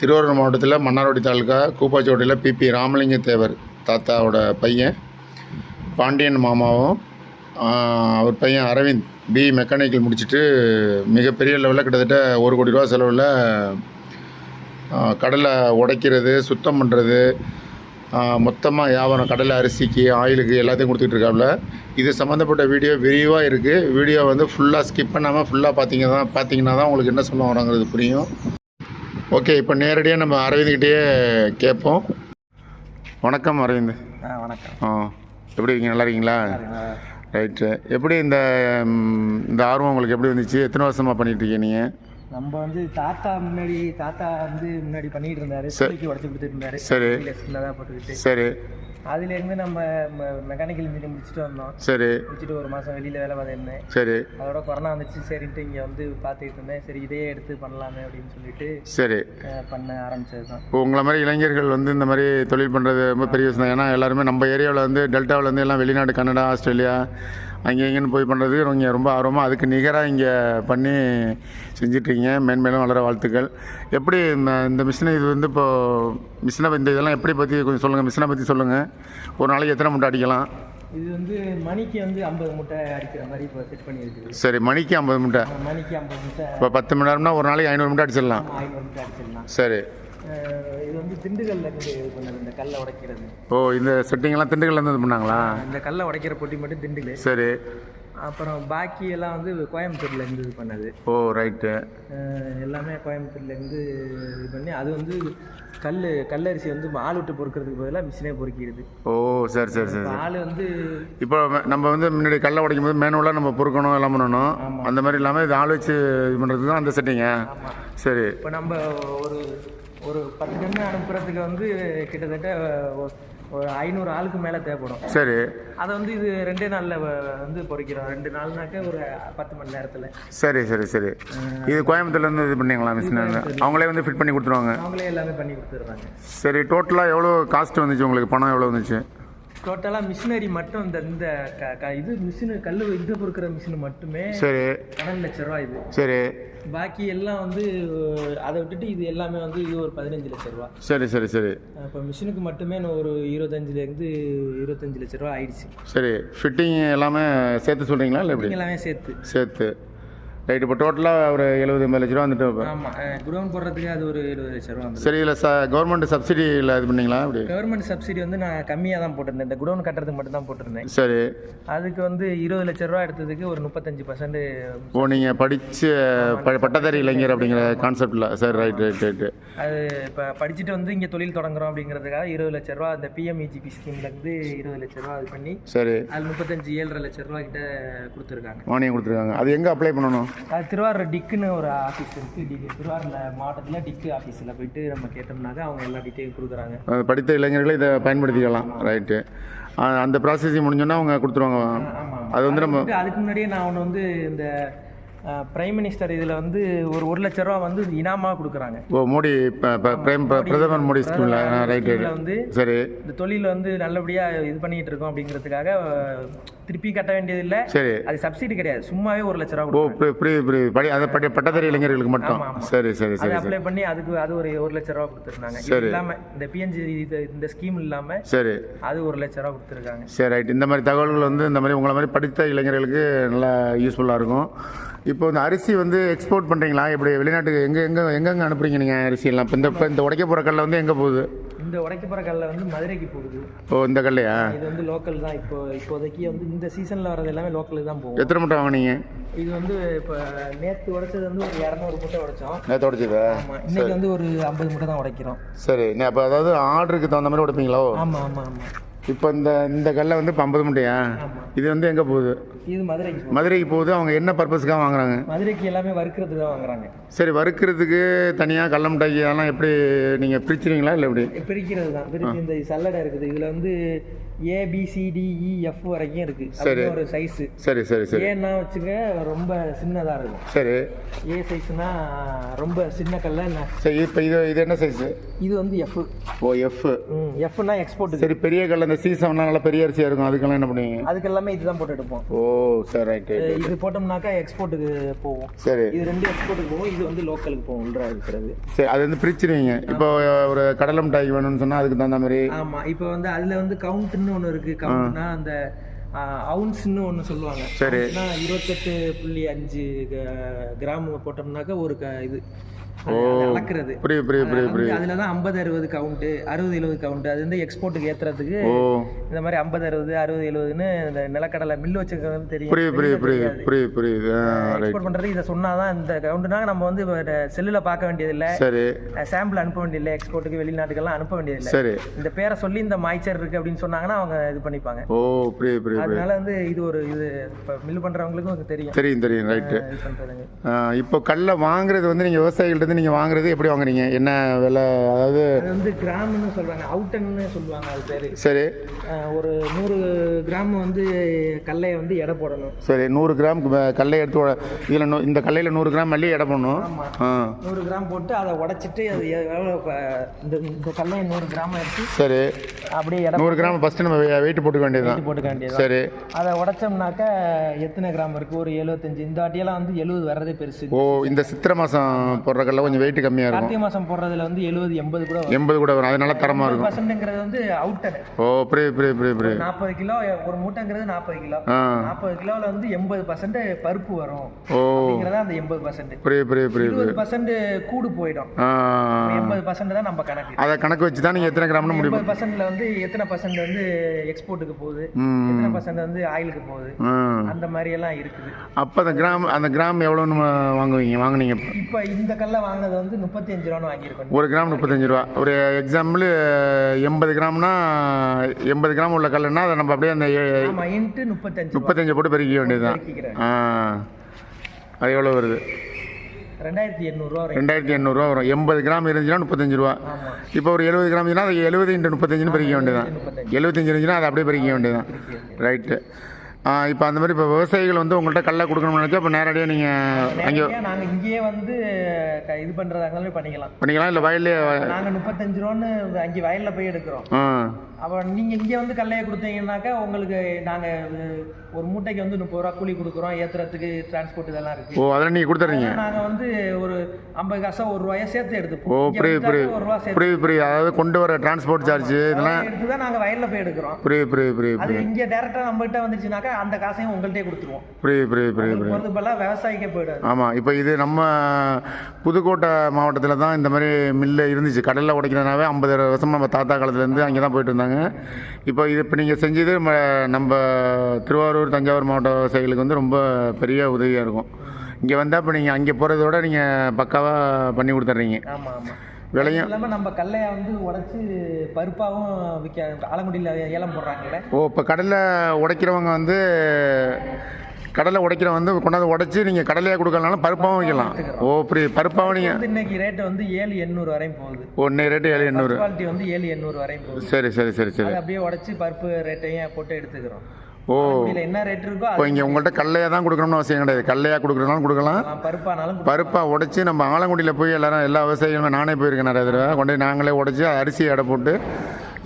திருவாரூர் மாவட்டத்தில் மன்னார்வடி தாலுக்கா கூப்பாச்சோட்டையில் பிபி ராமலிங்க தேவர் தாத்தாவோட பையன் பாண்டியன் மாமாவும் அவர் பையன் அரவிந்த் பி. மெக்கானிக்கல் முடிச்சுட்டு மிகப்பெரிய லெவலில் கிட்டத்தட்ட ஒரு கோடி ரூபா செலவில் கடலை உடைக்கிறது சுத்தம் பண்ணுறது மொத்தமாக வியாபாரம் கடலை அரிசிக்கு ஆயிலுக்கு எல்லாத்தையும் கொடுத்துட்டு இருக்காப்புல இது சம்மந்தப்பட்ட வீடியோ விரிவாக இருக்குது வீடியோ வந்து ஃபுல்லாக ஸ்கிப் பண்ணாமல் ஃபுல்லாக பார்த்தீங்க தான் பார்த்தீங்கன்னா தான் உங்களுக்கு என்ன சொல்ல வராங்கிறது புரியும். ஓகே இப்போ நேரடியாக நம்ம அரவிந்த்கிட்டயே கேட்போம். வணக்கம் அரவிந்த். வணக்கம். ஆ எப்படி இருக்கீங்க? நல்லா இருக்கீங்களா? ரைட்டு எப்படி இந்த இந்த ஆர்வம் உங்களுக்கு எப்படி வந்துச்சு? எத்தனை வருஷமாக பண்ணிட்டு இருக்கீங்க நீங்கள் நம்ம வந்து தாத்தா முன்னாடி தாத்தா வந்து முன்னாடி பண்ணிட்டு இருந்தாரு. சரி. உடச்சு கொடுத்துட்டு இருந்தாரு. சரி. போட்டுக்கிட்டு. சரி. அதுல இருந்து நம்ம மெக்கானிக்கல் இன்ஜினியரிங் முடிச்சுட்டு வந்தோம். சரி. முடிச்சுட்டு ஒரு மாசம் வெளியில வேலை பார்த்துருந்தேன். சரி. அதோட கொரோனா வந்துச்சு. சரின்ட்டு இங்க வந்து பார்த்துக்கிட்டு இருந்தேன். சரி இதே எடுத்து பண்ணலாமே அப்படின்னு சொல்லிட்டு சரி. பண்ண ஆரம்பிச்சது தான் இப்போ உங்களை மாதிரி இளைஞர்கள் வந்து இந்த மாதிரி தொழில் பண்ணுறது ரொம்ப பெரிய விஷயம் ஏன்னா எல்லாருமே நம்ம ஏரியாவில் வந்து டெல்டாவில் வந்து எல்லாம் வெளிநாடு கனடா ஆஸ்திரேலியா அங்கே இங்கேன்னு போய் பண்ணுறது இங்கே ரொம்ப ஆர்வமாக அதுக்கு நிகராக இங்கே பண்ணி செஞ்சிட்ருக்கீங்க. மேன்மேலும் வளர வாழ்த்துக்கள். எப்படி இந்த இந்த மிஷினை இது வந்து இப்போது மிஷினை இந்த இதெல்லாம் எப்படி பற்றி கொஞ்சம் சொல்லுங்கள் மிஷினை பற்றி சொல்லுங்கள் ஒரு நாளைக்கு எத்தனை முட்டை அடிக்கலாம்? இது வந்து மணிக்கு வந்து ஐம்பது முட்டை அடிக்கிற மாதிரி இப்போ செட் பண்ணி இருக்குது. சரி மணிக்கு ஐம்பது முட்டை. மணிக்கு ஐம்பது முட்டை. இப்போ பத்து மணி நேரம்னா ஒரு நாளைக்கு ஐநூறு முட்டை அடிச்சிடலாம். ஐநூறு முட்டை அடிச்சிடலாம். சரி. இது வந்து திண்டுக்கல்ல இருந்து இது பண்ணது இந்த கல்லை உடைக்கிறது. ஓ இந்த செட்டிங்கெல்லாம் திண்டுக்கல்லேருந்து இது பண்ணாங்களா? இந்த கல்லை உடைக்கிற பொட்டி மட்டும் திண்டுக்கல். சரி. அப்புறம் பாக்கி எல்லாம் வந்து கோயம்புத்தூர்ல இருந்து இது பண்ணது. ஓ ரைட்டு எல்லாமே கோயம்புத்தூர்ல இருந்து இது பண்ணி அது வந்து கல் கல்லரிசி வந்து ஆள் விட்டு பொறுக்கிறதுக்கு பதிலாக மிஷினே பொறுக்கிடுது. ஓ சரி சரி சரி ஆள் வந்து இப்போ நம்ம வந்து முன்னாடி கடலை உடைக்கும் போது மேனுவலாக நம்ம பொறுக்கணும் எல்லாம் பண்ணணும். அந்த மாதிரி இல்லாமல் இது ஆள் வச்சு இது பண்ணுறதுக்கு தான் அந்த செட்டிங்க சரி. இப்போ நம்ம ஒரு ஒரு பத்து டன்னு அனுப்புறதுக்கு வந்து கிட்டத்தட்ட ஒரு- ஐநூறு ஆளுக்கு மேலே தேவைப்படும். சரி. அதை வந்து இது ரெண்டே நாளில் வந்து பொறிக்கிறோம். ரெண்டு நாள்னாக்க ஒரு பத்து மணி நேரத்தில். சரி சரி சரி. இது கோயம்புத்தூர்லேருந்து இது பண்ணீங்களா மிஷின் அவங்களே வந்து ஃபிட் பண்ணி கொடுத்துருவாங்க. அவங்களே எல்லாமே பண்ணி கொடுத்துட்றாங்க. சரி டோட்டலாக எவ்வளோ காஸ்ட் வந்துச்சு உங்களுக்கு? பணம் எவ்வளோ வந்துச்சு? டோட்டலாக மிஷினரி மட்டும் இந்த இந்த இது மிஷினு கல் இது பொறுக்கிற மிஷின் மட்டுமே சரி. பன்னெண்டு லட்ச ரூபா இது. சரி. பாக்கி எல்லாம் வந்து அதை விட்டுட்டு இது எல்லாமே வந்து இது ஒரு பதினஞ்சு லட்ச ரூபா. சரி சரி சரி. இப்போ மிஷினுக்கு மட்டுமே நான் ஒரு இருபத்தஞ்சிலேருந்து இருபத்தஞ்சு லட்ச ரூபா ஆயிடுச்சு. சரி. ஃபிட்டிங் எல்லாமே சேர்த்து சொல்கிறீங்களா இல்லை எப்படி? எல்லாமே சேர்த்து. சேர்த்து. ரைட் இப்போ டோட்டலாக ஒரு எழுபது எண்பது லட்ச ரூபா வந்துட்டு. ஆமாம் குடோன் போடுறதுக்கு அது ஒரு எழுபது லட்ச ரூபா வந்து சரி இதில் ச கவர்மெண்ட் சப்சிடியில் இது பண்ணீங்களா? இப்படி. கவர்மெண்ட் சப்சிடி வந்து நான் கம்மியாக தான் போட்டிருந்தேன். இந்த குடோன் கட்டுறதுக்கு மட்டும் தான் போட்டிருந்தேன். சரி. அதுக்கு வந்து இருபது லட்ச ரூபா எடுத்ததுக்கு ஒரு முப்பத்தஞ்சு பர்சன்ட் ஓ நீங்கள் படித்த பட்டதாரி இளைஞர் அப்படிங்கிற கான்செப்டில் சரி ரைட் ரைட் ரைட்டு அது இப்போ படிச்சுட்டு வந்து இங்கே தொழில் தொடங்குறோம் அப்படிங்கிறதுக்காக இருபது லட்ச ரூபா அந்த பிஎம்இஜிபி ஸ்கீம்லேருந்து இருபது லட்ச ரூபா இது பண்ணி சரி. அது முப்பத்தஞ்சு ஏழரை லட்ச ரூபா கிட்ட கொடுத்துருக்காங்க. மானியம் கொடுத்துருக்காங்க. அது எங்கே அப்ளை பண்ணணும்? அது திருவாரூர் டிக்குன்னு ஒரு ஆஃபீஸ் இருக்குது டி திருவாரூர் மாவட்டத்தில் டிக்கு ஆஃபீஸில் போயிட்டு நம்ம கேட்டோம்னாக்க அவங்க எல்லா டீட்டெயிலும் கொடுக்குறாங்க. படித்த இளைஞர்களே இதை பயன்படுத்திக்கலாம். ரைட்டு அந்த ப்ராசஸிங் முடிஞ்சோன்னா அவங்க கொடுத்துருவாங்க. அது வந்து நம்ம அதுக்கு முன்னாடியே நான் ஒன்று வந்து இந்த பிரைம் மினிஸ்டர் இதில் வந்து ஒரு ஒரு லட்ச ரூபா வந்து இனாமாக கொடுக்குறாங்க. ஓ மோடி பிரதமர் மோடி ஸ்கீமில் ரைட் வந்து சரி. இந்த தொழில் வந்து நல்லபடியாக இது பண்ணிட்டு இருக்கோம் அப்படிங்கிறதுக்காக திருப்பி கட்ட வேண்டியதில்லை. சரி. அது சப்சிடி கிடையாது. சும்மாவே ஒரு லட்ச ரூபா ஓ படி அதை படி பட்டதாரி இளைஞர்களுக்கு மட்டும். சரி சரி சரி அப்ளை பண்ணி அதுக்கு அது ஒரு ஒரு லட்ச ரூபா கொடுத்துருந்தாங்க. சரி. இல்லாம இந்த பிஎன்ஜி இது இந்த ஸ்கீம் இல்லாம சரி. அது ஒரு லட்ச ரூபா கொடுத்துருக்காங்க. சரி ரைட் இந்த மாதிரி தகவல்கள் வந்து இந்த மாதிரி உங்களை மாதிரி படித்த இளைஞர்களுக்கு நல்லா யூஸ்ஃபுல்லாக இருக்கும். இப்போ இந்த அரிசி வந்து எக்ஸ்போர்ட் பண்ணுறீங்களா இப்படி வெளிநாட்டுக்கு எங்கே எங்கே எங்கெங்கே அனுப்புறீங்க நீங்கள் அரிசி எல்லாம்? இப்போ இந்த இப்போ இந்த உடைக்க போகிற கல்ல வந்து எங்கே போகுது? இந்த உடைக்கப்புற கல்ல வந்து மதுரைக்கு போகுது. ஓ இந்த கல்லையா? இது வந்து லோக்கல் தான். இப்போ இப்போதைக்கு வந்து இந்த சீசன்ல வர்றது எல்லாமே லோக்கலுக்கு தான் போகும். எத்தனை மூட்டை வாங்கினீங்க? இது வந்து இப்போ நேற்று உடைச்சது வந்து ஒரு இரநூறு மூட்டை உடைச்சோம். நேற்று உடைச்சதா? இன்னைக்கு வந்து ஒரு ஐம்பது மூட்டை தான் உடைக்கிறோம். சரி அப்போ அதாவது ஆர்டருக்கு தகுந்த மாதிரி உடைப்பீங்களோ? ஆமா ஆமா ஆமா. இப்போ இந்த இந்த கல்லை வந்து இப்போ ஐம்பது மூட்டையா? இது வந்து எங்கே போகுது? இது மதுரைக்கு. மதுரைக்கு போகுது. அவங்க என்ன பர்பஸ்க்காக வாங்குறாங்க? மதுரைக்கு எல்லாமே வறுக்கிறதுக்கு தான் வாங்குறாங்க. சரி வறுக்கிறதுக்கு தனியாக கடல மிட்டாய்க்கு அதெல்லாம் எப்படி நீங்கள் பிரிச்சுருவீங்களா? இல்லை எப்படி? பிரிக்கிறது தான். பிரிச்சு இந்த சல்லடை இருக்குது. இதில் வந்து ஏபிசிடிஇ எஃப் வரைக்கும் இருக்கு. சரி. ஒரு சைஸு சரி சரி சரி. ஏன்னா வச்சுக்க ரொம்ப சின்னதாக இருக்கும். சரி. ஏ சைஸ்னா ரொம்ப சின்ன கல்ல என்ன சரி இப்போ இது இது என்ன சைஸு இது வந்து எஃப் ஓ எஃப் எஃப்னா எக்ஸ்போர்ட்டுக்கு சரி பெரிய கல் அந்த சி நல்லா பெரிய அரிசியாக இருக்கும். அதுக்கெல்லாம் என்ன பண்ணுவீங்க? அதுக்கு எல்லாமே இதுதான் போட்டு எடுப்போம். ஓ சரி ரைட் இது போட்டோம்னாக்கா எக்ஸ்போர்ட்டுக்கு போகும் சரி. இது ரெண்டு எக்ஸ்போர்ட்டுக்கு போகும் இது வந்து லோக்கலுக்கு போகும் உள்ள இருக்கிறது. சரி அது வந்து பிரிச்சிருவீங்க. இப்போ ஒரு கடலை மிட்டாய்க்கு வேணும்னு சொன்னால் அதுக்கு தகுந்த மாதிரி ஆமா இப்போ வந்து அதுல வந்து கவுண்ட்னு ஒன்று இருக்கு கவுண்ட்னா அந்த அவுன்ஸ்னு ஒன்று சொல்லுவாங்க. சரி. இருபத்தெட்டு புள்ளி அஞ்சு கிராம் போட்டோம்னாக்கா ஒரு க இது. அளக்கிறது புரியுது புரியுது புரியுது புரியுது. அதுல தான் ஐம்பது அறுபது கவுண்ட் அறுபது எழுபது கவுண்ட் அது வந்து எக்ஸ்போர்ட்டுக்கு ஏத்துறதுக்கு ஓ. இந்த மாதிரி ஐம்பது அறுபது அறுபது எழுபதுன்னு இந்த நிலக்கடலை மில்லு வச்சிருக்கிறது தெரியும். புரியுது புரியுது புரியுது புரியுது புரியுது. எக்ஸ்போர்ட் பண்றது இதை சொன்னாதான் இந்த கவுண்ட்னா நம்ம வந்து செல்லுல பார்க்க வேண்டியதில்லை. சரி. சாம்பிள் அனுப்ப வேண்டியதில்லை எக்ஸ்போர்ட்டுக்கு வெளிநாட்டுக்கெல்லாம் அனுப்ப வேண்டியதில்லை. சரி. இந்த பேரை சொல்லி இந்த மாய்ச்சர் இருக்கு அப்படின்னு சொன்னாங்கன்னா அவங்க இது பண்ணிப்பாங்க. ஓ புரியுது புரியுது அதனால வந்து இது ஒரு இது இப்போ மில் பண்றவங்களுக்கும் இது தெரியும். தெரியும் தெரியும் ரைட்டு இப்போ கடலை வாங்குறது வந்து நீங்கள் விவசாயிகள்ட்ட நீங்கள் வாங்குறது எப்படி வாங்குறீங்க என்ன விலை? அதாவது அது வந்து கிராம்னு சொல்றாங்க. அவுட்டன்னு சொல்லுவாங்க அது பேரு. சரி. ஒரு நூறு கிராம் வந்து கடலையை வந்து எடை போடணும். சரி நூறு கிராம் க- எடுத்து இதில் இந்த கடலையில் நூறு கிராம் மல்லி எடை பண்ணணும் ஆ. நூறு கிராம் போட்டு அதை உடைச்சிட்டு அது எவ்வளோ இப்ப இந்த இந்த கடலையை நூறு கிராம் எடுத்து சரி. அப்படியே எடை நூறு கிராம் ஃபஸ்ட்டு நம்ம வெயிட் போட்டுக்க வேண்டியதுதான் போட்டுக்க வேண்டியது சரி. அதை உடைச்சோம்னாக்கா எத்தனை கிராம் இருக்கு? ஒரு எழுபத்தஞ்சு இந்த வாட்டியெல்லாம் வந்து எழுபது வர்றதே பெருசு. ஓ இந்த சித்திரை மாதம் போடுற கடலை கொஞ்சம் வெயிட் கம்மியாக இருக்கும். கார்த்திகை மாசம் போடுறதுல வந்து எழுபது எண்பது கூட எண்பது கூட வரும். அது நல்லா தரமாக இருக்கும். பர்சன்ட்ங்கிறது வந்து அவுட்டர் ஓ புரியுது புரியுது புரியுது புரியுது. நாற்பது கிலோ ஒரு மூட்டைங்கிறது நாற்பது கிலோ. நாற்பது கிலோவில் வந்து எண்பது பர்சன்ட் பருப்பு வரும். ஓ. அந்த எண்பது பர்சன்ட் புரியுது புரியுது புரியுது பர்சன்ட் கூடு போயிடும். எண்பது பர்சன்ட் தான் நம்ம கணக்கு. அதை கணக்கு வச்சு தான் நீங்கள் எத்தனை கிராம்னு முடிவு எண்பது பர்சன்ட்ல வந்து எத்தனை பர்சன்ட் வந்து எக்ஸ்போர்ட்டுக்கு போகுது? எத்தனை பர்சன்ட் வந்து ஆயிலுக்கு போகுது? அந்த மாதிரி எல்லாம் இருக்குது. அப்போ அந்த கிராம் அந்த கிராம் எவ்வளோன்னு வாங்குவீங்க? வாங்குனீங்க? இப்போ இந்த கல்லை வாங்கினது வந்து முப்பத்தி அஞ்சு ரூபான்னு வாங்கியிருக்கோம். ஒரு கிராம் முப்பத்தஞ்சு ரூபா. ஒரு எக்ஸாம்பிள் எண்பது கிராம்னா எண்பது கிராம் உள்ள கல்லுன்னா அதை நம்ம அப்படியே அந்த இன்ட்டு முப்பத்தஞ்சு முப்பத்தஞ்சு போட்டு பெருக்கிக்க வேண்டியதுதான் பெருக்கிக்கிறேன். ஆ அது எவ்வளோ வருது? ரெண்டாயிரத்தி எண்ணூறுரூவா ரெண்டாயிரத்தி எண்ணூறுரூவா வரும். எண்பது கிராம் இருந்துச்சுன்னா முப்பத்தஞ்சு ரூபா. இப்போ ஒரு எழுபது கிராம் இருந்துச்சுன்னா அது எழுபது இன்ட்டு முப்பத்தஞ்சுன்னு பெருக்கிக்க வேண்டியதான் முப்பத்தஞ்சு. எழுபத்தஞ்சு இருந்துச்சுன்னா அதை அப்படியே பெருக்கிக்க வேண்டியதான் ரைட்டு இப்போ அந்த மாதிரி இப்போ விவசாயிகள் வந்து உங்கள்கிட்ட கடலை கொடுக்கணும்னு நினச்சா இப்போ நேரடியாக நீங்கள் அங்கே நேரடியா நாங்க இங்கேயே வந்து இது பண்றதா இருந்தாலும் பண்ணிக்கலாம். பண்ணிக்கலாம் இல்லை வயல்லே நாங்க முப்பத்தஞ்சு ரூபான்னு அங்கே வயல்ல போய் எடுக்கிறோம். அப்புறம் நீங்க இங்கே வந்து கடலையை கொடுத்தீங்கன்னாக்கா உங்களுக்கு நாங்க அஹ், ஒரு மூட்டைக்கு வந்து முப்பது ரூபா கூலி கொடுக்குறோம். ஏத்துறதுக்கு டிரான்ஸ்போர்ட் இதெல்லாம் இருக்கு. ஓ அதெல்லாம் நீங்கள் கொடுத்துட்றீங்க நாங்க வந்து ஒரு ஐம்பது காசா ஒரு ரூபாயை சேர்த்து ஓ எடுத்துப்போம் இங்க புரியுது புரியுது. ஒரு ரூபா புரியுது புரியுது. அதாவது கொண்டு வர டிரான்ஸ்போர்ட் சார்ஜ் இதெல்லாம் எடுத்து தான் நாங்க வயல்ல போய் எடுக்கிறோம். புரியுது புரியுது புரியுது அது இங்க டேரக்டா நம்ம கிட்ட வந்துச்சுனாக்கா அந்த காசையும் உங்கள்கிட்டயே கொடுத்துருவோம். புரியுது புரியுது புரியுது புரியுது. பதிலாக விவசாயிக்கே போயிடாது. ஆமாம் இப்போ இது நம்ம புதுக்கோட்டை மாவட்டத்தில் தான் இந்த மாதிரி மில்லு இருந்துச்சு. கடலில் உடைக்கிறதுனாவே ஐம்பது வருஷம் நம்ம தாத்தா காலத்துலேருந்து அங்கே தான் போயிட்டு இருந்தாங்க. இப்போ இது இப்போ நீங்கள் செஞ்சது நம்ம நம்ம திருவாரூர் தஞ்சாவூர் மாவட்ட விவசாயிகளுக்கு வந்து ரொம்ப பெரிய உதவியாக இருக்கும். இங்கே வந்தால் இப்போ நீங்கள் அங்கே போகிறத விட நீங்கள் பக்காவாக பண்ணி கொடுத்துட்றீங்க. ஆமா ஆமா. விலையும் இல்லாம நம்ம கடலையை வந்து உடைச்சு பருப்பாவும் விற்க ஆலங்குடியில் ஏலம் போடுறாங்கல்ல. ஓ இப்போ கடலில் உடைக்கிறவங்க வந்து கடலை உடைக்கிறவங்க வந்து கொண்டாந்து உடைச்சி நீங்கள் கடலையாக கொடுக்கலனாலும் பருப்பாகவும் வைக்கலாம். ஓ புரியுது. பருப்பாகவும் நீங்கள் இன்னைக்கு ரேட்டு வந்து ஏழு எண்ணூறு வரையும் போகுது. ஒன்று ரேட்டு ஏழு எண்ணூறு. குவாலிட்டி வந்து ஏழு எண்ணூறு வரையும் போகுது. சரி சரி சரி சரி. அப்படியே உடைச்சு பருப்பு ரேட்டையும் போட்டு எடுத்துக்கிறோம். ஓ. என்ன ரேட் இருக்கோ இப்போ இங்கே உங்கள்கிட்ட கடலையாக தான் கொடுக்கணும்னு அவசியம் கிடையாது. கடலையாக கொடுக்குறதுனாலும் கொடுக்கலாம். பருப்பானாலும். பருப்பாக உடைச்சி நம்ம ஆலங்குடியில் போய் எல்லாரும் எல்லா விவசாயிகளுமே நானே போயிருக்கேன் நிறைய தடவை. கொண்டு போய் நாங்களே உடைச்சி அரிசி எடை போட்டு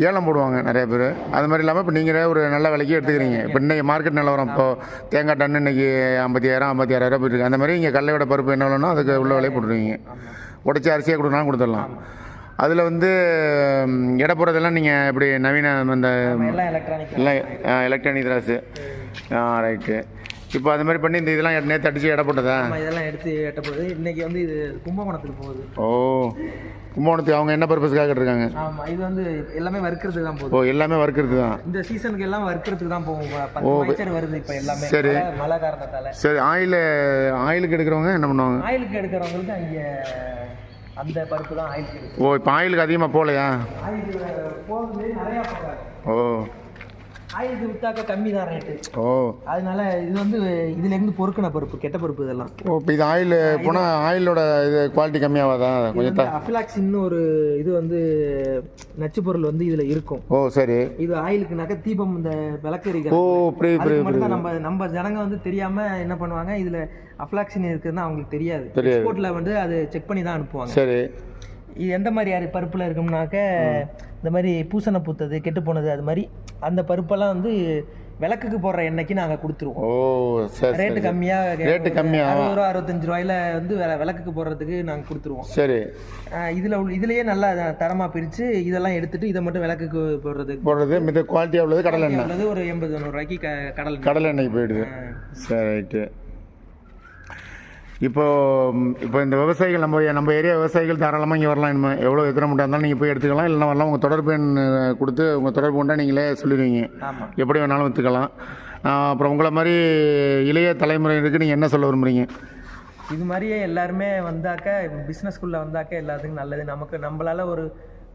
ஏலம் போடுவாங்க நிறைய பேர். அது மாதிரி இல்லாமல் இப்போ நீங்களே ஒரு நல்ல விலைக்கு எடுத்துக்கிறீங்க. இப்போ இன்னைக்கு மார்க்கெட் நிலவரம் இப்போ தேங்காய் டன் இன்னைக்கு ஐம்பத்தி ஆயிரம் ஐம்பத்தி ஆறாயிரம் போயிட்டு இருக்கு. அந்த மாதிரி இங்கே கடலையோட பருப்பு என்ன விலைனோ அதுக்கு உள்ள விலையை போட்டுருவீங்க. உடைச்சி அரிசியாக கொடுக்கணும் கொடுத்துடலாம். அதில் வந்து எடை போடுறதெல்லாம் நீங்கள் இப்படி நவீன அந்த எலக்ட்ரானிக் திராசு ஆ. ரைட்டு இப்போ அது மாதிரி பண்ணி இந்த இதெல்லாம் நேற்று அடித்து எடை போட்டதா? இதெல்லாம் எடுத்து எட்ட போகுது இன்னைக்கு வந்து இது கும்பகோணத்துக்கு போகுது. ஓ கும்பகோணத்துக்கு அவங்க என்ன பர்பஸ்க்காக இருக்காங்க ஆமா இது வந்து எல்லாமே வறுக்கிறதுக்கு தான் போகுது. ஓ எல்லாமே வறுக்கிறது தான். இந்த சீசனுக்கு எல்லாம் வறுக்கிறதுக்கு தான் போகும். மைச்சர் வருது இப்போ எல்லாமே. சரி. மழை காரணத்தால. சரி ஆயில் ஆயிலுக்கு எடுக்கிறவங்க என்ன பண்ணுவாங்க? ஆயிலுக்கு எடுக்கிறவங்களுக்கு அங்கே அந்த பருப்பு தான் ஆயிலுக்கு ஓ இப்போ ஆயிலுக்கு அதிகமாக போகலையா? போகுது நிறையா ஓ. ஆயிலுக்கு வித்தாக்க கம்மி தான் ரேட்டு ஓ. அதனால இது வந்து இதுல இருந்து பொறுக்கின பருப்பு கெட்ட பருப்பு இதெல்லாம். ஓ இப்போ இது ஆயில் போனால் ஆயிலோட இது குவாலிட்டி கம்மியாகாதா இது கொஞ்சம் வந்து அஃபிலாக்சின்னு ஒரு இது வந்து நச்சு பொருள் வந்து இதுல இருக்கும். ஓ சரி. இது ஆயிலுக்குனாக்க தீபம் இந்த விளக்கு ஓ புரியுது புரியுது நம்ம நம்ம ஜனங்க வந்து தெரியாம என்ன பண்ணுவாங்க இதுல அஃப்லாக்சின் இருக்குதுன்னு அவங்களுக்கு தெரியாது. எக்ஸ்போர்ட்ல வந்து அது செக் பண்ணி தான் அனுப்புவாங்க. சரி. இது எந்த மாதிரி யாரு பருப்புல இருக்கும்னாக்க இந்த மாதிரி பூசண பூத்தது கெட்டு போனது அது மாதிரி அந்த பருப்பெல்லாம் வந்து விளக்குக்கு போடுற எண்ணெய்க்கு நாங்க கொடுத்துருவோம். ஓ சரி ரேட்டு சரி கம்மியா ரேட்டு கம்மியா? அறுபது ரூபா அறுபத்தஞ்சு ரூபாயில வந்து விள- விளக்குக்கு போடுறதுக்கு நாங்க கொடுத்துருவோம். சரி. இதுல உள்ள இதுலயே நல்லா தரமா பிரிச்சு இதெல்லாம் எடுத்துட்டு இதை மட்டும் விளக்குக்கு போடுறதுக்கு. போடுறது மித குவாலிட்டியாக உள்ளது கடலை எண்ணெய். உள்ளது ஒரு எண்பது நூறு ரூபாய்க்கு க- கடல் எண்ணெய். கடலை எண்ணெய்க்கு போயிடுது சரி ரைட்டு இப்போ ம், இப்போ இந்த விவசாயிகள் நம்ம நம்ம ஏரியா விவசாயிகள் தாராளமாக இங்கே வரலாம். இனிமே எவ்வளோ எத்தனை மூட்டை இருந்தாலும் நீங்கள் போய் எடுத்துக்கலாம். இல்லைன்னா வரலாம். உங்கள் தொடர்பு எண் கொடுத்து உங்கள் தொடர்பு கொண்டா நீங்களே சொல்லிடுவீங்க. எப்படி வேணாலும் விற்றுக்கலாம் அப்புறம் உங்களை மாதிரி இளைய தலைமுறையினருக்கு நீங்கள் என்ன சொல்ல விரும்புகிறீங்க இது மாதிரியே எல்லாருமே வந்தாக்க பிஸ்னஸ்குள்ளே வந்தாக்க எல்லாத்துக்கும் நல்லது. நமக்கு நம்மளால ஒரு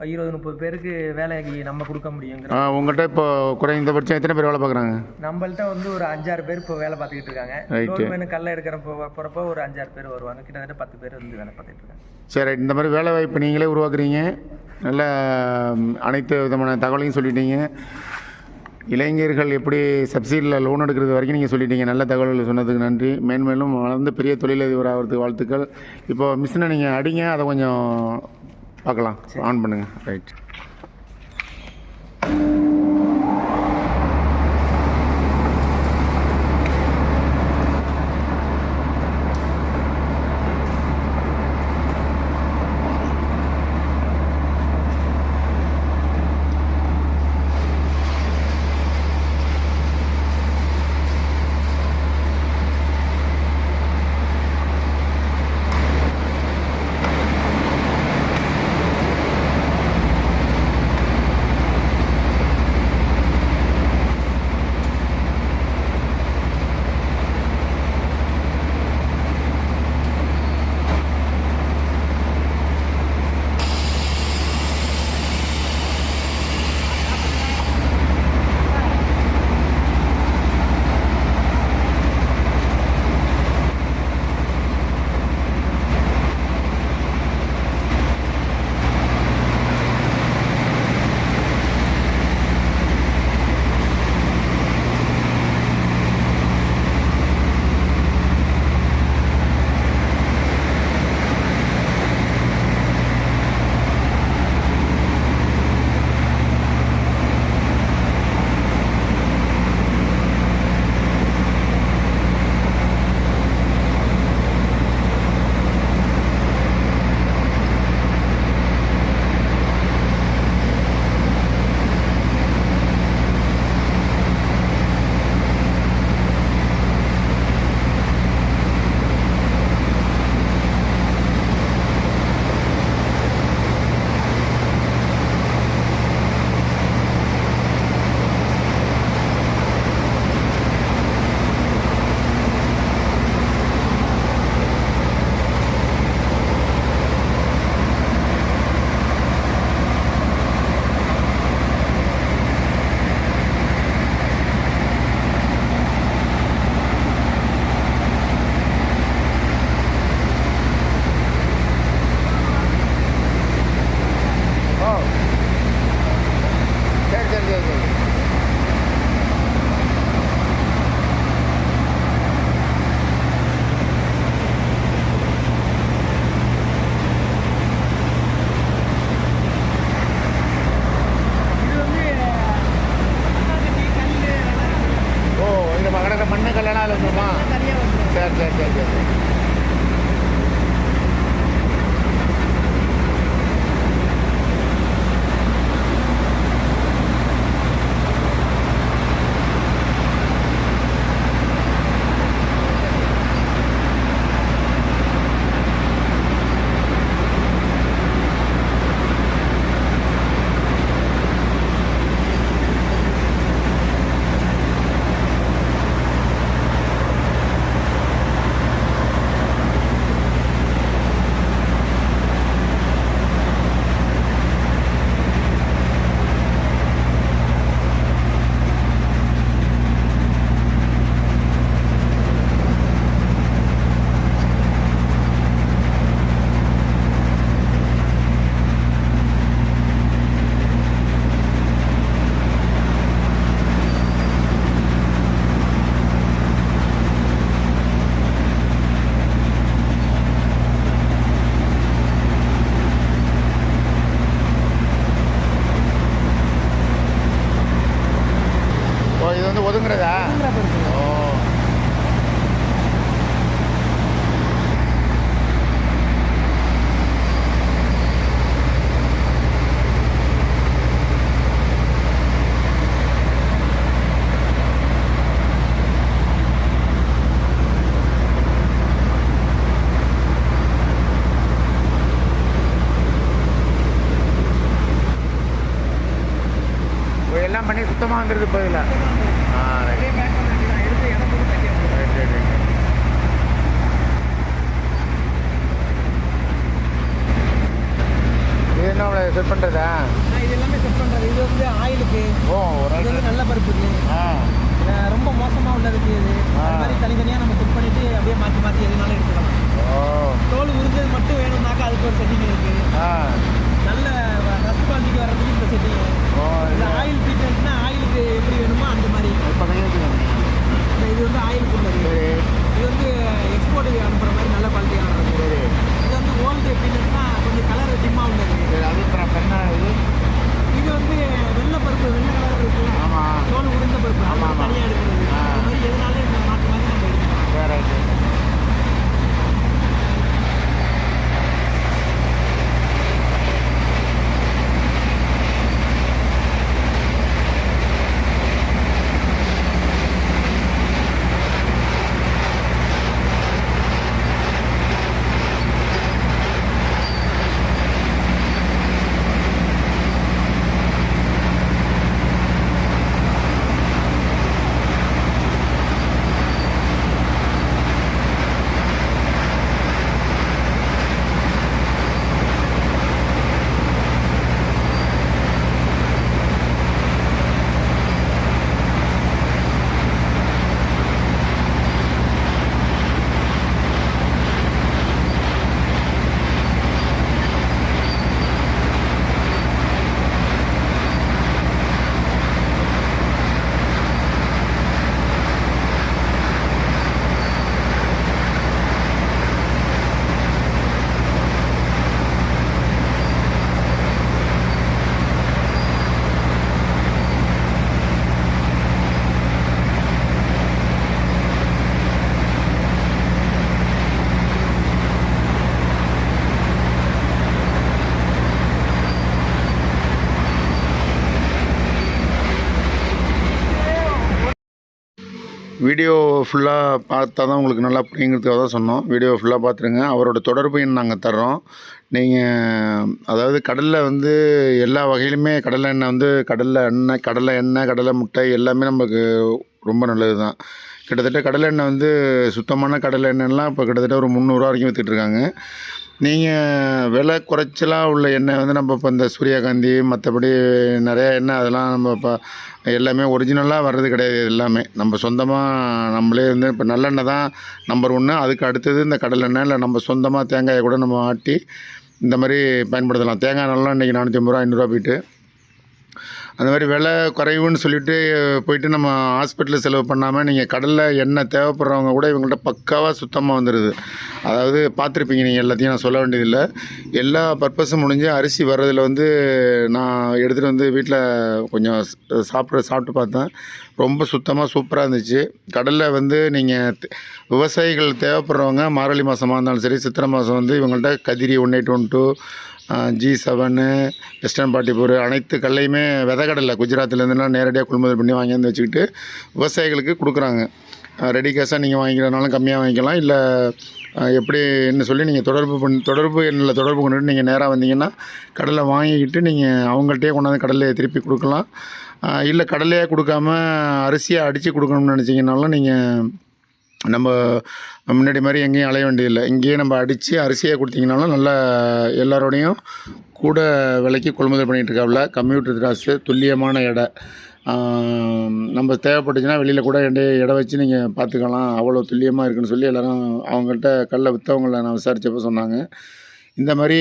இருபது முப்பது பேருக்கு வேலைக்கு நம்ம கொடுக்க முடியுங்கிற உங்கள்கிட்ட இப்போ குறைந்தபட்சம் எத்தனை பேர் வேலை பார்க்குறாங்க? நம்மள்ட்ட வந்து ஒரு அஞ்சாறு பேர் இப்போ வேலை பார்த்துக்கிட்டு இருக்காங்க. கவர்மெண்ட் கல்ல எடுக்கிற போ- போறப்போ ஒரு அஞ்சாறு பேர் வருவாங்க. கிட்டத்தட்ட பத்து பேர் வந்து வேலை பார்த்துட்டு இருக்காங்க. சரி இந்த மாதிரி வேலை வாய்ப்பு நீங்களே உருவாக்குறீங்க. நல்ல அனைத்து விதமான தகவலையும் சொல்லிட்டீங்க. இளைஞர்கள் எப்படி சப்சிடியில் லோன் எடுக்கிறது வரைக்கும் நீங்கள் சொல்லிட்டீங்க. நல்ல தகவல்கள் சொன்னதுக்கு நன்றி. மேன்மேலும் வளர்ந்து பெரிய தொழிலதிபர் ஆகிறதுக்கு வாழ்த்துக்கள். இப்போ மிஷினை நீங்கள் அடிங்க. அதை கொஞ்சம் பார்க்கலாம். ஆன் பண்ணுங்கள் ரைட் கல்யாணம் ஆகல சரி சரி சரி சரி. இடம் போட்டு தட்டி வந்துடும் ரைட். ரைட் ரைட் இது என்ன செட் பண்ணுறதா இது எல்லாமே செட் பண்ணுறது இது வந்து ஆயிலுக்கு. ஓ இது ரைட் வந்து நல்ல பருப்பு இருக்கு ஆ. அஹ் ரொம்ப மோசமாக உள்ளதுக்கு இது. அது மாதிரி தனித்தனியாக நம்ம செட் பண்ணிட்டு அப்படியே மாற்றி மாற்றி எதுனாலும் எடுத்துக்கலாம். ஓ. தோல் உறிஞ்சது மட்டும் வேணும்னாக்கா அதுக்கு ஒரு செட்டிங் இருக்கு. ஆ. நல்ல ரஸ்ட் குவாலிட்டிக்கு வர்றதுக்கு இந்த செட்டிங் ஆயில் ட்ரீட்மெண்ட்னா ஆயிலுக்கு எப்படி வேணுமோ அந்த மாதிரி இது வந்து ஆயிலுக்கு உள்ளது இது வந்து எக்ஸ்போர்ட்டுக்கு அனுப்புகிற மாதிரி நல்ல குவாலிட்டியான சரி இது வந்து ஓல்டு ட்ரீட்மெண்ட்னா கொஞ்சம் கலர் டிம்மாக உள்ளது அது இப்போ நான் பெண்ணா இது இது வந்து வெள்ளை பருப்பு வெள்ளை கலர் இருக்குல்ல ஆமாம் தோல் உறிஞ்ச பருப்பு ஆமாம் தனியாக எடுக்கிறது ஆ. அது மாதிரி எதுனாலும் இந்த மாற்றி மாதிரி நம்ம எடுக்கலாம் வேறு வீடியோ ஃபுல்லாக பார்த்தா தான் உங்களுக்கு நல்லா புரியுங்கிறதுக்காக தான் சொன்னோம். வீடியோ ஃபுல்லாக பார்த்துருங்க அவரோட தொடர்பு எண் நாங்கள் தர்றோம். நீங்கள் அதாவது கடலில் வந்து எல்லா வகையிலுமே கடலை எண்ணெய் வந்து கடலில் எண்ணெய் கடலை எண்ணெய் கடலை முட்டை எல்லாமே நமக்கு ரொம்ப நல்லது தான் கிட்டத்தட்ட கடலை எண்ணெய் வந்து சுத்தமான கடலெண்ணெய்லாம் இப்போ கிட்டத்தட்ட ஒரு முந்நூறுரூவா வரைக்கும் விற்றுட்ருக்காங்க நீங்கள் விலை குறைச்சலாக உள்ள எண்ணெய் வந்து நம்ம இப்போ இந்த சூரியகாந்தி மற்றபடி நிறையா எண்ணெய் அதெல்லாம் நம்ம இப்போ எல்லாமே ஒரிஜினலாக வர்றது கிடையாது இது எல்லாமே. நம்ம சொந்தமாக நம்மளே வந்து இப்போ நல்லெண்ணெய் தான் நம்பர் ஒன்று அதுக்கு அடுத்தது இந்த கடலெண்ணெய் இல்லை நம்ம சொந்தமாக தேங்காயை கூட நம்ம ஆட்டி இந்த மாதிரி பயன்படுத்தலாம். தேங்காய் நல்லா இன்றைக்கி நானூற்றி ஐம்பது ரூபா ஐநூறுரூவா போயிட்டு அந்த மாதிரி விலை குறைவுன்னு சொல்லிட்டு போயிட்டு நம்ம ஹாஸ்பிட்டலில் செலவு பண்ணாமல் நீங்கள் கடலில் எண்ணெய் தேவைப்படுறவங்க கூட இவங்கள்ட்ட பக்காவாக சுத்தமாக வந்துடுது அதாவது பார்த்துருப்பீங்க நீங்கள் எல்லாத்தையும் நான் சொல்ல வேண்டியதில்லை. எல்லா பர்பஸும் முடிஞ்சு அரிசி வர்றதில் வந்து நான் எடுத்துகிட்டு வந்து வீட்டில் கொஞ்சம் சாப்பிட சாப்பிட்டு பார்த்தேன். ரொம்ப சுத்தமாக சூப்பராக இருந்துச்சு. கடலில் வந்து நீங்கள் விவசாயிகள் தேவைப்படுறவங்க மாரளி மாதமாக இருந்தாலும் சரி சித்திரை மாதம் வந்து இவங்கள்ட்ட Kadiri one eight one two G seven western பாட்டிப்பூர் அனைத்து கடலையுமே விதக்கடலை குஜராத்லேருந்துலாம் நேரடியாக கொள்முதல் பண்ணி வாங்கியாந்து வச்சுக்கிட்டு விவசாயிகளுக்கு கொடுக்குறாங்க. ரெடி கேஷாக நீங்கள் வாங்கிக்கிறனாலும் கம்மியாக வாங்கிக்கலாம். இல்லை எப்படி என்ன சொல்லி நீங்கள் தொடர்பு பண் தொடர்பு எண்ணில் தொடர்பு கொண்டுட்டு நீங்கள் நேராக வந்தீங்கன்னா கடலை வாங்கிக்கிட்டு நீங்கள் அவங்கள்ட்டே கொண்டாந்து கடலையை திருப்பி கொடுக்கலாம். இல்லை கடலையே கொடுக்காம அரிசியாக அடித்து கொடுக்கணும்னு நினச்சிங்கனாலும் நீங்கள் நம்ம முன்னாடி மாதிரி எங்கேயும் அலைய வேண்டியதில்லை. இங்கேயே நம்ம அடித்து அரிசியாக கொடுத்தீங்கனாலும் நல்லா எல்லாரோடையும் கூட விலைக்கு கொள்முதல் பண்ணிகிட்டு இருக்காப்ல கம்ப்யூட்டர் காசு துல்லியமான எடை. நம்ம தேவைப்பட்டுச்சுன்னா வெளியில் கூட எடை எடை வச்சு நீங்கள் பார்த்துக்கலாம். அவ்வளோ துல்லியமாக இருக்குன்னு சொல்லி எல்லோரும் அவங்கள்ட்ட கல்லை விற்றவங்கள நான் விசாரித்தப்போ சொன்னாங்க. இந்த மாதிரி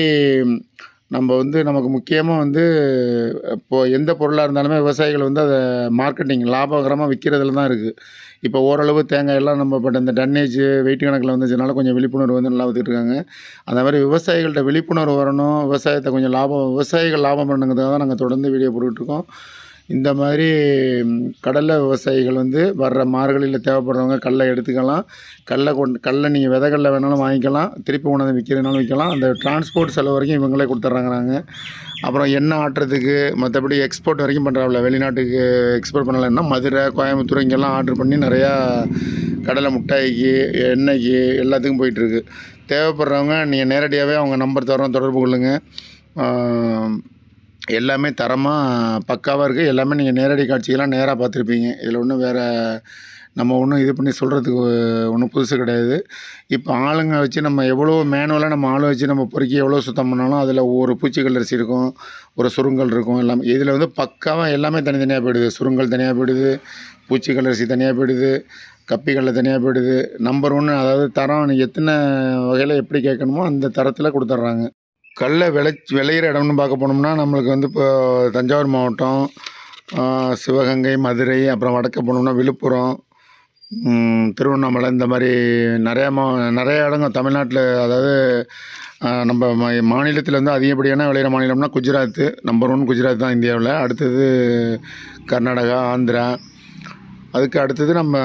நம்ம வந்து நமக்கு முக்கியமாக வந்து இப்போது எந்த பொருளாக இருந்தாலுமே விவசாயிகள் வந்து அதை மார்க்கெட்டிங் லாபகரமாக விற்கிறதுல தான் இருக்குது இப்போ ஓரளவு தேங்காய் எல்லாம் நம்ம பட் இந்த டன்னேஜ் வெயிட் கணக்கில் வந்துச்சுனால கொஞ்சம் விழிப்புணர்வு வந்து நல்லா வந்துட்டுருக்காங்க அந்த மாதிரி விவசாயிகள்கிட்ட விழிப்புணர்வு வரணும் விவசாயத்தை கொஞ்சம் லாபம் விவசாயிகள் லாபம் பண்ணுங்கிறதுக்காக தான் நாங்கள் தொடர்ந்து வீடியோ போட்டுட்ருக்கோம் இந்த மாதிரி கடலை விவசாயிகள் வந்து வர்ற மார்கழியில் தேவைப்படுறவங்க கடலை எடுத்துக்கலாம். கடலை கொண்டு கடலை நீங்கள் விதைகளில் வேணாலும் வாங்கிக்கலாம். திருப்பி கொண்டாந்து விற்கிறதுனாலும் விற்கலாம். அந்த டிரான்ஸ்போர்ட் செலவு வரைக்கும் இவங்களே கொடுத்துட்றாங்க நாங்கள் அப்புறம் எண்ணெய் ஆட்டுறதுக்கு மற்றபடி எக்ஸ்போர்ட் வரைக்கும் பண்ணுறாங்கள வெளிநாட்டுக்கு எக்ஸ்போர்ட் பண்ணலைன்னா மதுரை கோயம்புத்தூர் இங்கெல்லாம் ஆர்டர் பண்ணி நிறையா கடலை முட்டாய்க்கு எண்ணெய்க்கு எல்லாத்துக்கும் போயிட்டுருக்கு. தேவைப்படுறவங்க நீங்கள் நேரடியாகவே அவங்க நம்பர் தரோம் தொடர்பு கொள்ளுங்கள் எல்லாமே தரமாக பக்காவாக இருக்குது எல்லாமே நீங்கள் நேரடி காட்சிகளாக நேராக பார்த்துருப்பீங்க. இதில் ஒன்றும் வேறு நம்ம ஒன்றும் இது பண்ணி சொல்கிறதுக்கு ஒன்றும் புதுசு கிடையாது. இப்போ ஆளுங்க வச்சு நம்ம எவ்வளோ மேனுவலாக நம்ம ஆளை வச்சு நம்ம பொறுக்கி எவ்வளோ சுத்தம் பண்ணாலும் அதில் ஒரு பூச்சிகள் அரிசி இருக்கும் ஒரு சுருங்கல் இருக்கும். எல்லாமே இதில் வந்து பக்காவாக எல்லாமே தனித்தனியாக போயிடுது. சுருங்கல் தனியாக போயிடுது பூச்சிகள் அரிசி தனியாக போயிடுது கப்பிகளில் தனியாக போயிடுது. நம்பர் ஒன்று அதாவது தரம் எத்தனை வகையில் எப்படி கேட்கணுமோ அந்த தரத்தில் கொடுத்துட்றாங்க. கடல விளை விளையிற இடம்னு பார்க்க போனோம்னா நம்மளுக்கு வந்து இப்போ தஞ்சாவூர் மாவட்டம் சிவகங்கை மதுரை அப்புறம் வடக்க போனோம்னா விழுப்புரம் திருவண்ணாமலை இந்த மாதிரி நிறையா மா நிறைய இடங்கள் தமிழ்நாட்டில் அதாவது நம்ம மாநிலத்தில் வந்து அதிகப்படியான விளையிற மாநிலம்னா குஜராத் நம்பர் ஒன் குஜராத் தான் இந்தியாவில். அடுத்தது கர்நாடகா ஆந்திரா. அதுக்கு அடுத்தது நம்ம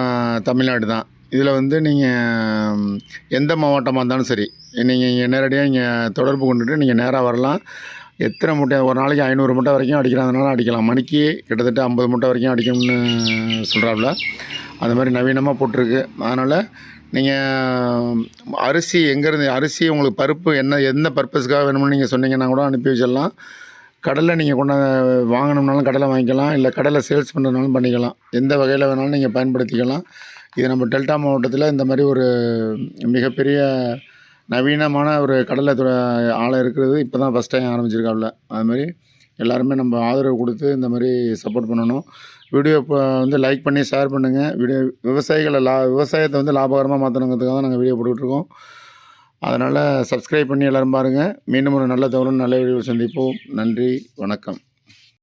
தமிழ்நாடு தான். இதில் வந்து நீங்கள் எந்த மாவட்டமாக இருந்தாலும் சரி நீங்கள் இங்கே நேரடியாக இங்கே தொடர்பு கொண்டுட்டு நீங்கள் நேராக வரலாம். எத்தனை மூட்டை ஒரு நாளைக்கு ஐநூறு மூட்டை வரைக்கும் அடிக்கிறாங்கனாலும் அடிக்கலாம். மணிக்கு கிட்டத்தட்ட ஐம்பது மூட்டை வரைக்கும் அடிக்கணும்னு சொல்கிறாப்புல அந்த மாதிரி நவீனமாக போட்டிருக்கு. அதனால் நீங்கள் அரிசி எங்கேருந்து அரிசி உங்களுக்கு பருப்பு என்ன எந்த பர்பஸ்க்காக வேணும்னு நீங்கள் சொன்னீங்கன்னா கூட அனுப்பி வச்சிடலாம். கடலை நீங்கள் கொண்டாந்து வாங்கணும்னாலும் கடலை வாங்கிக்கலாம். இல்லை கடலை சேல்ஸ் பண்ணுறதுனாலும் பண்ணிக்கலாம். எந்த வகையில் வேணாலும் நீங்கள் பயன்படுத்திக்கலாம். இது நம்ம டெல்டா மாவட்டத்தில் இந்த மாதிரி ஒரு மிகப்பெரிய நவீனமான ஒரு கடலை துறை ஆலை இருக்கிறது. இப்போ தான் ஃபஸ்ட் டைம் ஆரம்பிச்சிருக்காப்புல அது மாதிரி எல்லாருமே நம்ம ஆதரவு கொடுத்து இந்த மாதிரி சப்போர்ட் பண்ணணும். வீடியோ இப்போ வந்து லைக் பண்ணி ஷேர் பண்ணுங்கள் வீடியோ விவசாயிகளை லா விவசாயத்தை வந்து லாபகரமாக மாற்றணுங்கிறதுக்காக தான் நாங்கள் வீடியோ போட்டுக்கிட்டுருக்கோம். அதனால் சப்ஸ்கிரைப் பண்ணி எல்லோரும் பாருங்கள் மீண்டும் ஒரு நல்ல தகவலும் நல்ல வீடியோ சந்திப்போம். நன்றி வணக்கம்.